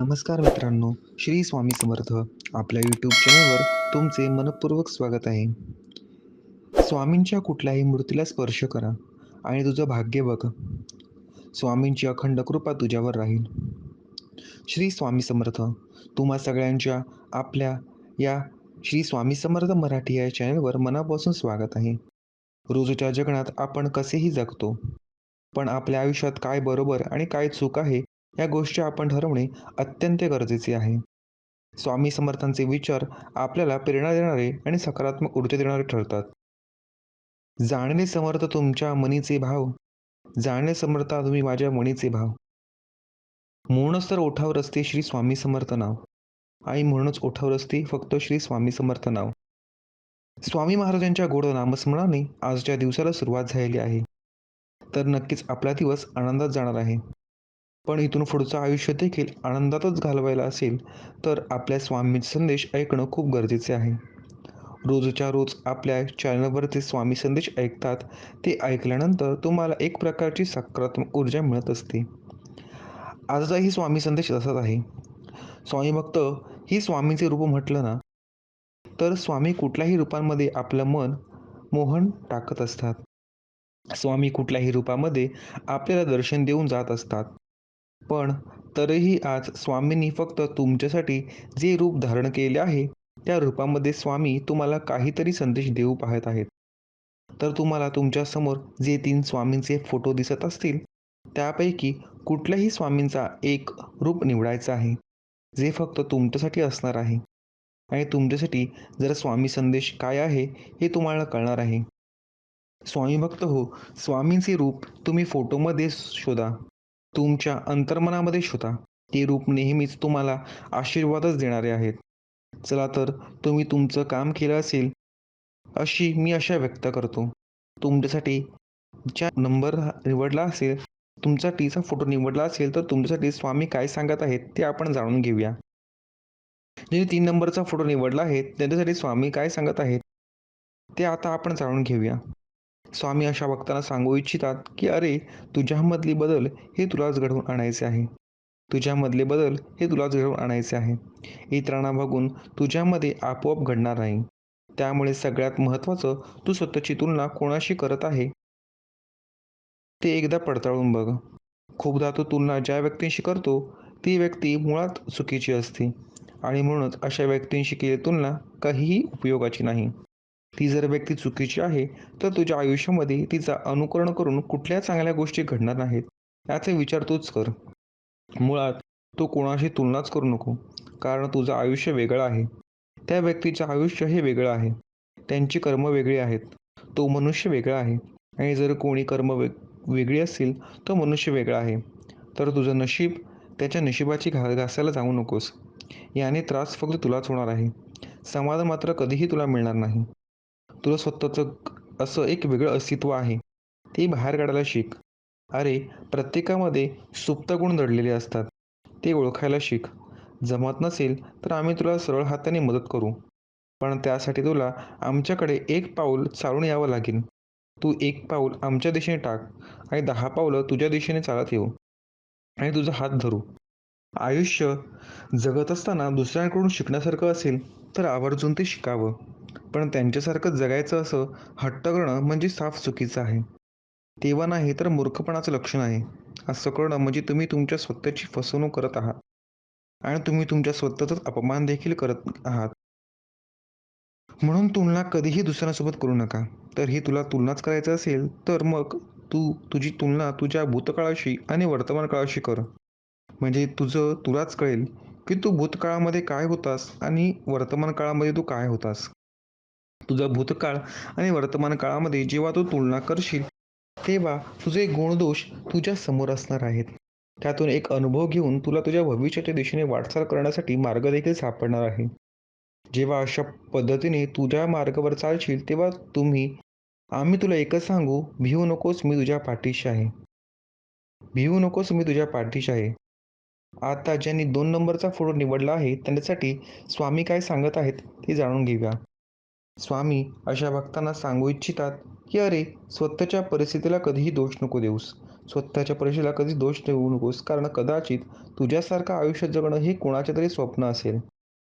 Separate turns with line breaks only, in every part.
नमस्कार मित्रांनो, श्री स्वामी समर्थ. आपल्या यूट्यूब चॅनलवर तुमचे मनपूर्वक स्वागत आहे. स्वामींच्या कुठल्याही मूर्तीला स्पर्श करा आणि तुझं भाग्य बघ. स्वामींची अखंड कृपा तुझ्यावर राहील. श्री स्वामी समर्थ. तुम्हा सगळ्यांच्या आपल्या या श्री स्वामी समर्थ मराठी या चॅनलवर मनापासून स्वागत आहे. रोजच्या जगण्यात आपण कसेही जगतो, पण आपल्या आयुष्यात काय बरोबर आणि काय चूक आहे या गोष्टी आपण ठरवणे अत्यंत गरजेचे आहे. स्वामी समर्थांचे विचार आपल्याला प्रेरणा देणारे आणि सकारात्मक ऊर्जा देणारे ठरतात. जाणणे समर्थ तुमच्या मनीचे भाव, जाणणे समर्था तुम्ही माझ्या मनीचे भाव. म्हणूनच तर ओठावर असते श्री स्वामी समर्थ नाव आई म्हणूनच ओठावर असते फक्त श्री स्वामी समर्थ नाव. स्वामी महाराजांच्या गोड नामस्मरणाने आजच्या दिवसाला सुरुवात झालेली आहे. तर नक्कीच आपला दिवस आनंदात जाणार आहे. पण इथून पुढचं आयुष्य देखील आनंदातच घालवायला असेल तर आपल्या स्वामी संदेश ऐकणं खूप गरजेचे आहे. रोजच्या रोज आपल्या चॅनलवरचे स्वामी संदेश ऐकतात ते ऐकल्यानंतर तुम्हाला एक प्रकारची सकारात्मक ऊर्जा मिळत असते. आजचाही स्वामी संदेश तसाच आहे. स्वामी भक्त ही स्वामीचे रूप म्हटलं ना तर स्वामी कुठल्याही रूपांमध्ये आपलं मन मोहन टाकत असतात. स्वामी कुठल्याही रूपामध्ये आपल्याला दर्शन देऊन जात असतात. पण तरीही आज स्वामींनी फक्त तुमच्यासाठी जे रूप धारण केले आहे त्या रूपामध्ये स्वामी तुम्हाला काहीतरी संदेश देऊ पाहत आहेत. तर तुम्हाला तुमच्यासमोर जे तीन स्वामींचे फोटो दिसत असतील त्यापैकी कुठल्याही स्वामींचा एक रूप निवडायचा आहे, जे फक्त तुमच्यासाठी असणार आहे आणि तुमच्यासाठी जर स्वामी संदेश काय आहे हे तुम्हाला कळणार आहे. स्वामी भक्त हो, स्वामींचे रूप तुम्ही फोटोमध्ये शोधा, तुमच्या अंतर्मनामध्ये शोधा. ते रूप नेहमीच तुम्हाला आशीर्वादच देणारे आहेत. चला तर तुम्ही तुमचं काम केलं असेल अशी मी आशा व्यक्त करतो. तुमच्यासाठी ज्या नंबर निवडला असेल, तुमचा टीचा फोटो निवडला असेल तर तुमच्यासाठी स्वामी काय सांगत आहेत ते आपण जाणून घेऊया. ज्यांनी तीन नंबरचा फोटो निवडला आहे त्यांच्यासाठी स्वामी काय सांगत आहेत ते आता आपण जाणून घेऊया. स्वामी अशा भक्तांना सांगू इच्छितात की अरे तुझ्यामधली बदल हे तुलाच घडवून आणायचे आहे. तुझ्यामधले बदल हे तुलाच घडवून आणायचे आहे. इतरांना बघून तुझ्यामध्ये आपोआप घडणार नाही. त्यामुळे सगळ्यात महत्त्वाचं तू स्वतःची तुलना कोणाशी करत आहे ते एकदा पडताळून बघ. खूपदा तू तुलना ज्या व्यक्तींशी करतो ती व्यक्ती मुळात चुकीची असते आणि म्हणूनच अशा व्यक्तींशी केली तुलना काहीही उपयोगाची नाही. ती जर व्यक्ती चुकीची आहे तर तुझ्या आयुष्यामध्ये तिचा अनुकरण करून कुठल्या चांगल्या गोष्टी घडणार नाहीत याचा विचार तूच कर. मुळात तू कोणाशी तुलनाच करू नको, कारण तुझं आयुष्य वेगळं आहे. त्या व्यक्तीचं आयुष्य हे वेगळं आहे. त्यांची कर्म वेगळी आहेत. तो मनुष्य वेगळा आहे आणि जर कोणी कर्म वेग वेगळी असतील तो मनुष्य वेगळा आहे. तर तुझं नशीब त्याच्या नशिबाची घा घासायला जाऊ नकोस. याने त्रास फक्त तुलाच होणार आहे. समाधान मात्र कधीही तुला मिळणार नाही. तुला स्वतःचं असं एक वेगळं अस्तित्व आहे. ते बाहेर काढायला शिक. अरे प्रत्येकामध्ये सुप्त गुण दडलेले असतात. ते ओळखायला शिक. जमत नसेल तर आम्ही तुला सरळ हाताने मदत करू. पण त्यासाठी तुला आमच्याकडे एक पाऊल चालून यावं लागेल. तू एक पाऊल आमच्या दिशेने टाक आणि दहा पावलं तुझ्या दिशेने चालत येऊ आणि तुझा हात धरू. आयुष्य जगत असताना दुसऱ्यांकडून शिकण्यासारखं असेल तर आवर्जून ते शिकावं. पण त्यांच्यासारखं जगायचं असं हट्ट करणं म्हणजे साफ चुकीचं आहे. तेव्हा नाही तर मूर्खपणाचं लक्षण आहे. असं करणं म्हणजे तुम्ही तुमच्या स्वतःची फसवणूक करत आहात आणि तुम्ही तुमच्या स्वतःचाच अपमान देखील करत आहात. म्हणून तुलना कधीही दुसऱ्यांसोबत करू नका. तर ही तुला तुलनाच करायचं असेल तर मग तू तुझी तुलना तुझ्या भूतकाळाशी आणि वर्तमान काळाशी कर. म्हणजे तुझं तुलाच कळेल की तू भूतकाळामध्ये काय होतास आणि वर्तमान काळामध्ये तू काय होतास. तुझा भूतकाळ आणि वर्तमान काळामध्ये जेव्हा तू तुलना करशील तेव्हा तुझे गुणदोष तुझ्या समोर असणार आहेत. त्यातून एक अनुभव घेऊन तुला तुझ्या भविष्याच्या दिशेने वाटचाल करण्यासाठी मार्ग देखील सापडणार आहे. जेव्हा अशा पद्धतीने तुझ्या मार्गावर चालशील तेव्हा तुम्ही आम्ही तुला एकच सांगू भिवू नकोस मी तुझ्या पाठीशी आहे. भिवू नकोस मी तुझ्या पाठीशी आहे. आता ज्यांनी दोन नंबरचा फोटो निवडला आहे त्यांच्यासाठी स्वामी काय सांगत आहेत ते जाणून घेऊया. स्वामी अशा भक्तांना सांगू इच्छितात की अरे स्वतःच्या परिस्थितीला कधीही दोष नको देऊस. स्वतःच्या परिस्थितीला कधी दोष देऊ नकोस. कारण कदाचित तुझ्यासारखं आयुष्य जगणं हे कोणाचे तरी स्वप्न असेल.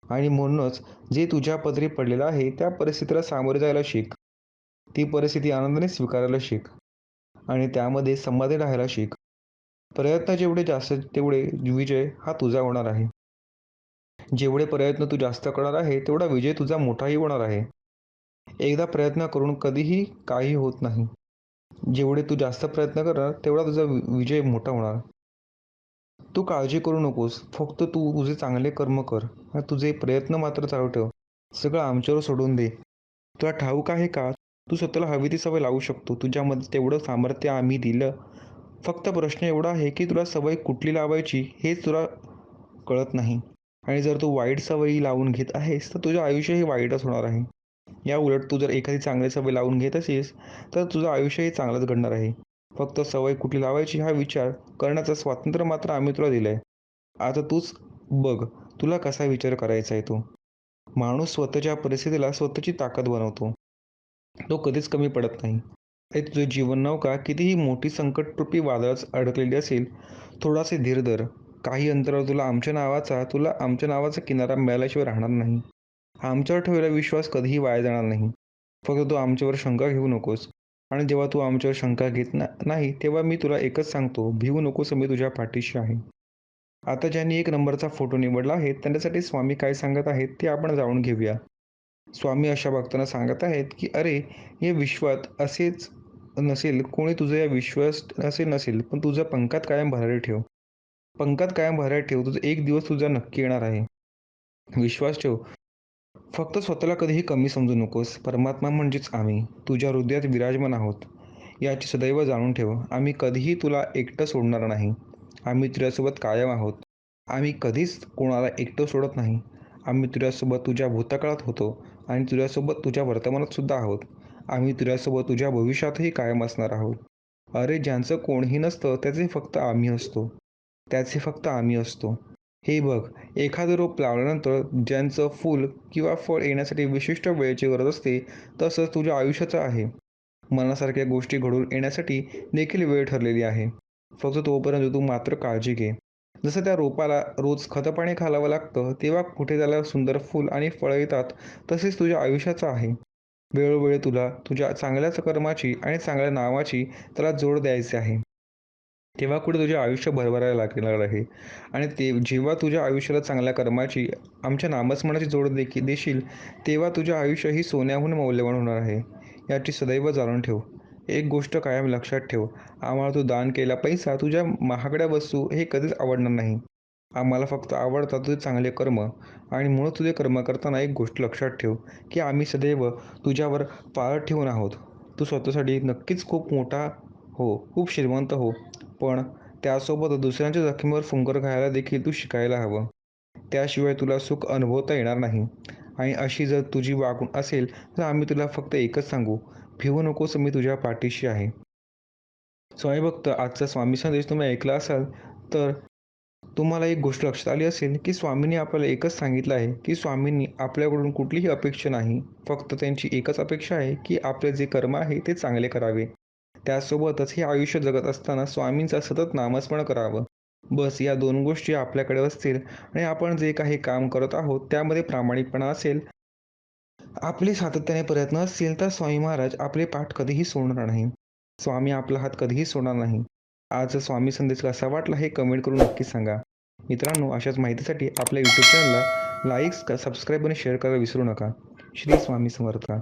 आणि म्हणूनच जे तुझ्या पदरी पडलेलं आहे त्या परिस्थितीला सामोरे जायला शिक. ती परिस्थिती आनंदाने स्वीकारायला शिक. आणि त्यामध्ये समाधी राहायला शिक. प्रयत्न जेवढे जास्त तेवढे विजय हा तुझा होणार आहे. जेवढे प्रयत्न तू जास्त करणार आहे तेवढा विजय तुझा मोठाही होणार आहे. एकदा प्रयत्न करून कधीही काही होत नाही. जेवढे तू जास्त प्रयत्न करणार तेवढा तुझा विजय मोठा होणार. तू काळजी करू नकोस. फक्त तू तुझे चांगले कर्म कर आणि तुझे प्रयत्न मात्र चालू ठेव. सगळं आमच्यावर सोडून दे. तुला ठाऊक आहे का? तू स्वतःला हवी ती सवय लावू शकतो. तुझ्यामध्ये तेवढं सामर्थ्य आम्ही दिलं. फक्त प्रश्न एवढा आहे की तुला सवय कुठली लावायची हेच तुला कळत नाही. आणि जर तू वाईट सवयी लावून घेत आहेस तर तुझं आयुष्यही वाईटच होणार आहे. या उलट तू जर एखादी चांगली सवय लावून घेत असेस तर तुझं आयुष्यही चांगलंच घडणार आहे. फक्त सवय कुठली लावायची हा विचार करण्याचं स्वातंत्र्य मात्र आम्ही तुला दिलं आहे आता तूच बघ तुला कसा विचार करायचा आहे तो? माणूस स्वतःच्या परिस्थितीला स्वतःची ताकद बनवतो. तो कधीच कमी पडत नाही. हे तुझे जीवन नौका कितीही मोठी संकटरूपी वादळच अडकलेली असेल थोडासे धीर धर. काही अंतरावर तुला आमच्या नावाचा तुला आमच्या नावाचा किनारा मिळाल्याशिवाय राहणार नाही. आमच्यावर ठेवलेला विश्वास कधीही वाया जाणार नाही. फक्त तू आमच्यावर शंका घेऊ नकोस. आणि जेव्हा तू आमच्यावर शंका घेत नाही तेव्हा मी तुला एकच सांगतो भिवू नकोस मी तुझ्या पाठीशी आहे. आता ज्यांनी एक नंबरचा फोटो निवडला आहे त्यांच्यासाठी स्वामी काय सांगत आहेत ते आपण जाणून घेऊया. स्वामी अशा भक्तांना सांगत आहेत की अरे या विश्वात असेच नसेल कोणी तुझं या विश्वास असे नसेल पण तुझं पंखात कायम भरारी ठेव. पंखात कायम भरारी ठेव तुझं एक दिवस तुझा नक्की येणार आहे. विश्वास ठेव फक्त स्वतःला कधीही कमी समजू नकोस. परमात्मा म्हणजेच आम्ही. तुझ्या हृदयात विराजमान आहोत. याची सदैव जाणून ठेव. आम्ही कधीही तुला एकटं सोडणार नाही. आम्ही तुझ्यासोबत कायम आहोत. आम्ही कधीच कोणाला एकटं सोडत नाही. आम्ही तुझ्यासोबत तुझ्या भूतकाळात होतो आणि तुझ्यासोबत तुझ्या वर्तमानात सुद्धा आहोत. आम्ही तुझ्यासोबत तुझ्या भविष्यातही कायम असणार आहोत. अरे ज्यांचं कोणीही नसतं त्याचे फक्त आम्ही असतो. त्याचे फक्त आम्ही असतो. हे बघ एखादं रोप लावल्यानंतर ज्यांचं फूल किंवा फळ येण्यासाठी विशिष्ट वेळेची गरज असते तसंच तुझ्या आयुष्याचं आहे. मनासारख्या गोष्टी घडून येण्यासाठी देखील वेळ ठरलेली आहे. फक्त तोपर्यंत तू मात्र काळजी घे. जसं त्या रोपाला रोज खतपाणी घालावं लागतं तेव्हा कुठे त्याला सुंदर फूल आणि फळं येतात तसेच तुझ्या आयुष्याचं आहे. वेळोवेळी तुला तुझ्या चांगल्याच कर्माची आणि चांगल्या नावाची त्याला जोड द्यायची आहे. तेव्हा कुठे तुझे आयुष्य भरभरायला लागणार आहे? आणि ते जेव्हा तुझ्या आयुष्याला चांगल्या कर्माची आमच्या नामस्मरणाची जोड देखील देशील तेव्हा तुझे आयुष्य ही सोन्याहून मौल्यवान होणार आहे. याची सदैव जाणून ठेव. एक गोष्ट कायम लक्षात ठेव. आम्हाला तू दान केला पैसा तुझ्या महागड्या वस्तू हे कधीच आवडणार नाही. आम्हाला फक्त आवडतात तुझे चांगले कर्म. आणि म्हणून तुझे कर्म करताना एक गोष्ट लक्षात ठेव की आम्ही सदैव तुझ्यावर पाळत ठेवून आहोत. तू स्वतःसाठी नक्कीच खूप मोठा हो खूप श्रीमंत हो. पण त्यासोबत दुसऱ्यांच्या जखमीवर फुंकर खायला देखील तू शिकायला हवं. त्याशिवाय तुला सुख अनुभवता येणार नाही. आणि अशी जर तुझी वागणूक असेल तर आम्ही तुला फक्त एकच सांगू. भिवू नकोस मी तुझ्या पाठीशी आहे. स्वामी भक्त आजचा स्वामी संदेश तुम्ही ऐकला असाल तर तुम्हाला एक गोष्ट लक्षात आली असेल की स्वामींनी आपल्याला एकच सांगितलं आहे की स्वामींनी आपल्याकडून कुठलीही अपेक्षा नाही. फक्त त्यांची एकच अपेक्षा आहे की आपले जे कर्म आहे ते चांगले करावे. त्यासोबतच हे आयुष्य जगत असताना स्वामींचा सतत नामस्मरण करावं. बस या दोन गोष्टी आपल्याकडे असतील आणि आपण जे काही काम करत आहोत त्यामध्ये प्रामाणिकपणा असेल. आपले सातत्याने प्रयत्न असतील तर स्वामी महाराज आपले पाठ कधीही सोडणार नाही. स्वामी आपला हात कधीही सोडणार नाही. आज स्वामी संदेश कसा वाटला हे कमेंट करून नक्की सांगा. मित्रांनो अशाच माहितीसाठी आपल्या यूट्यूब चॅनलला लाईक्स सबस्क्राईब आणि शेअर करायला विसरू नका. श्री स्वामी समर्थ.